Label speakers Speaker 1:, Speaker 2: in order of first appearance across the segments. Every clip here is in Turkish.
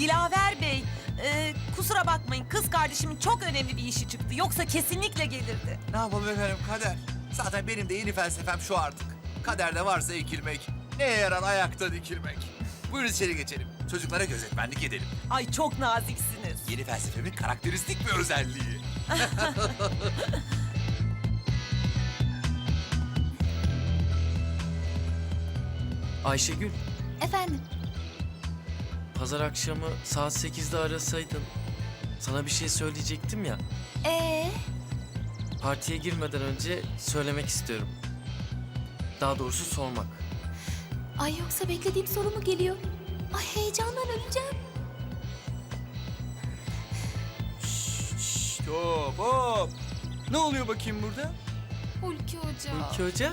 Speaker 1: Dilaver Bey, e, kusura bakmayın kız kardeşimin çok önemli bir işi çıktı. Yoksa kesinlikle gelirdi.
Speaker 2: Ne yapalım efendim kader. Zaten benim de yeni felsefem şu artık. Kaderde varsa ekilmek, neye yarar ayakta dikilmek. Buyurun içeri geçelim. Çocuklara gözetmenlik edelim.
Speaker 1: Ay çok naziksiniz.
Speaker 2: Yeni felsefemin karakteristik bir özelliği.
Speaker 3: Ayşegül,
Speaker 4: Efendim?
Speaker 3: Pazar akşamı saat 8'de arasaydın sana bir şey söyleyecektim ya.
Speaker 4: Ee,
Speaker 3: Partiye girmeden önce söylemek istiyorum. Daha doğrusu sormak.
Speaker 4: ay yoksa beklediğim soru mu geliyor? Ay heyecandan öleceğim.
Speaker 5: Şşt, hop hop. Ne oluyor bakayım burada?
Speaker 4: Hulki Hoca.
Speaker 3: Hulki Hoca,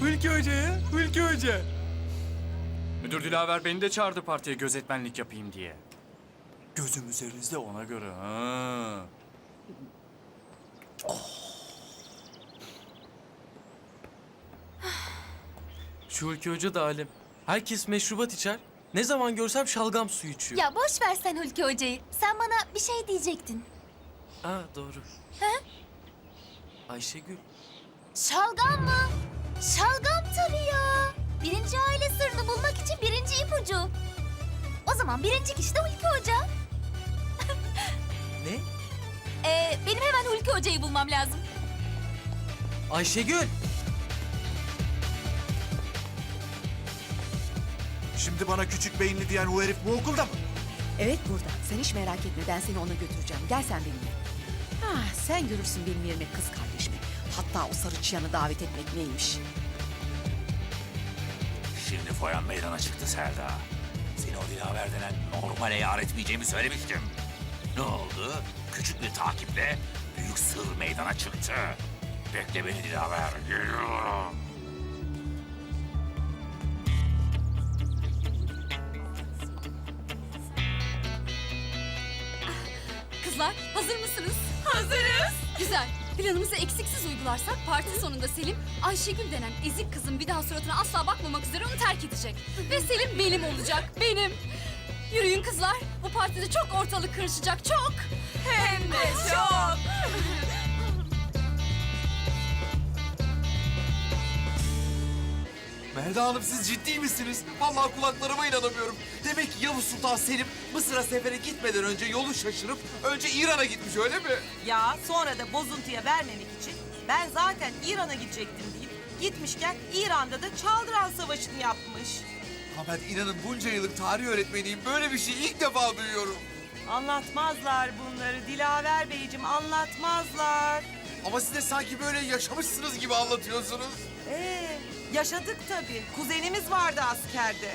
Speaker 5: Hulki Hoca ya, Hulki Hoca. Müdür Dilaver beni de çağırdı partiye gözetmenlik yapayım diye. Gözüm üzerinizde ona göre ha.
Speaker 3: şu Hulki Hoca da alem. Herkes meşrubat içer. Ne zaman görsem şalgam suyu içiyor.
Speaker 4: Ya boş ver sen Hulki Hoca'yı. Sen bana bir şey diyecektin.
Speaker 3: Aa doğru. He? Ayşegül,
Speaker 4: Şalgam mı? Şalgam tabii ya. Birinci aile sırrını bulmak için zaman birinci kişi de Hulki Hoca.
Speaker 3: ne?
Speaker 4: Ee, benim hemen Hulki Hoca'yı bulmam lazım.
Speaker 3: Ayşegül!
Speaker 2: Şimdi bana küçük beyinli diyen o herif bu okulda mı?
Speaker 6: Evet burada. Sen hiç merak etme. Ben seni ona götüreceğim. Gel sen benimle. Ah, sen görürsün benim yerime kız kardeşimi. Hatta o sarı çıyanı davet etmek neymiş.
Speaker 7: Şimdi foyan meydana çıktı Selda. Seni o dilaver denen normale yar etmeyeceğimi söylemiştim. Ne oldu? Küçük bir takiple büyük sır meydana çıktı. Bekle beni dilaver, geliyorum.
Speaker 8: Kızlar hazır mısınız? Hazırız. Güzel. Planımızı eksiksiz uygularsak parti sonunda Selim Ayşegül denen ezik kızın bir daha suratına asla bakmamak üzere onu terk edecek. Ve Selim benim olacak. Benim. Yürüyün kızlar. Bu partide çok ortalık karışacak. Çok. Hem de çok.
Speaker 2: Melda Hanım siz ciddi misiniz? Vallahi kulaklarıma inanamıyorum. Demek ki Yavuz Sultan Selim Mısır'a sefere gitmeden önce yolu şaşırıp önce İran'a gitmiş öyle mi?
Speaker 1: Ya sonra da bozuntuya vermemek için ben zaten İran'a gidecektim deyip gitmişken İran'da da Çaldıran Savaşı'nı yapmış.
Speaker 2: Ben inanın bunca yıllık tarih öğretmeniyim. Böyle bir şey ilk defa duyuyorum.
Speaker 1: Anlatmazlar bunları Dilaver Beyciğim anlatmazlar.
Speaker 2: Ama siz de sanki böyle yaşamışsınız gibi anlatıyorsunuz.
Speaker 1: Ee, yaşadık tabii. Kuzenimiz vardı askerde.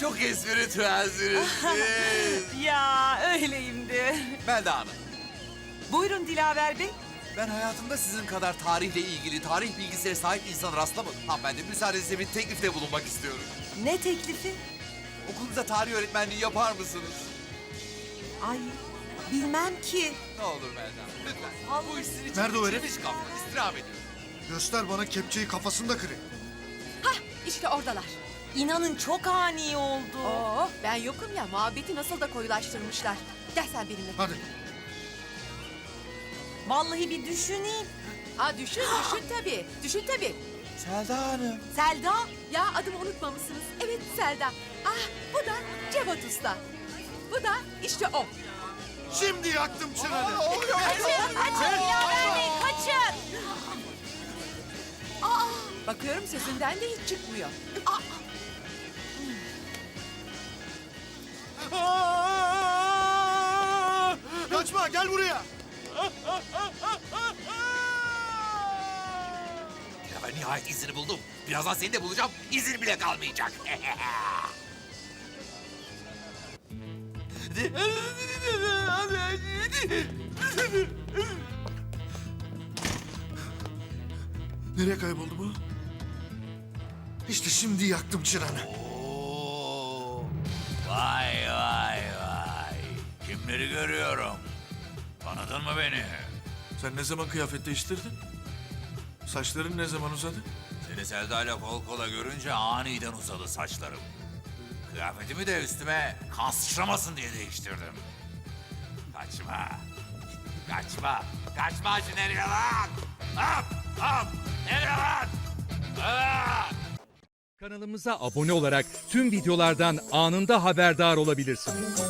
Speaker 2: Çok espritüelsiniz siz.
Speaker 1: Ya öyleyimdi.
Speaker 2: Melda Hanım,
Speaker 1: Buyurun Dilaver Bey.
Speaker 2: Ben hayatımda sizin kadar tarihle ilgili, tarih bilgisine sahip insan rastlamadım. Hanımefendi müsaadenizle bir teklifte bulunmak istiyorum.
Speaker 1: Ne teklifi?
Speaker 2: Okulunuzda tarih öğretmenliği yapar mısınız?
Speaker 1: Ay bilmem ki.
Speaker 2: Ne olur Melda Hanım, lütfen.
Speaker 1: Allah-
Speaker 2: Bu iş sizin için
Speaker 9: Nerede o herif?
Speaker 2: istirham ediyorum.
Speaker 9: Göster bana kepçeyi kafasında kırayım.
Speaker 6: İşte oradalar.
Speaker 1: İnanın çok ani oldu.
Speaker 6: Oo, ben yokum ya. Muhabbeti nasıl da koyulaştırmışlar. Gel sen benimle.
Speaker 9: Hadi.
Speaker 1: Vallahi bir düşüneyim.
Speaker 6: Ha düşün, düşün tabii. Düşün tabii.
Speaker 2: Selda Hanım.
Speaker 1: Selda.
Speaker 6: Ya adımı unutmamışsınız. Evet Selda. Ah bu da Cevat Usta. Bu da işte o.
Speaker 9: Şimdi yaktım çıranı.
Speaker 4: Kaçın, kaçın Dilaver Bey, kaçın.
Speaker 6: Bakıyorum sesinden de hiç çıkmıyor.
Speaker 9: Kaçma gel buraya.
Speaker 7: Ya ben nihayet izini buldum. Birazdan seni de bulacağım. İzin bile kalmayacak.
Speaker 9: Nereye kayboldu bu? İşte şimdi yaktım çıranı.
Speaker 7: Oo, vay vay vay. Kimleri görüyorum? Tanıdın mı beni?
Speaker 9: Sen ne zaman kıyafet değiştirdin? Saçların ne zaman uzadı?
Speaker 7: Seni Selda ile kol kola görünce aniden uzadı saçlarım. Kıyafetimi de üstüme kan sıçramasın diye değiştirdim. Kaçma. Kaçma. Kaçma şu nereye lan? Hop hop. Nereye lan? Aa!
Speaker 10: Kanalımıza abone olarak tüm videolardan anında haberdar olabilirsiniz.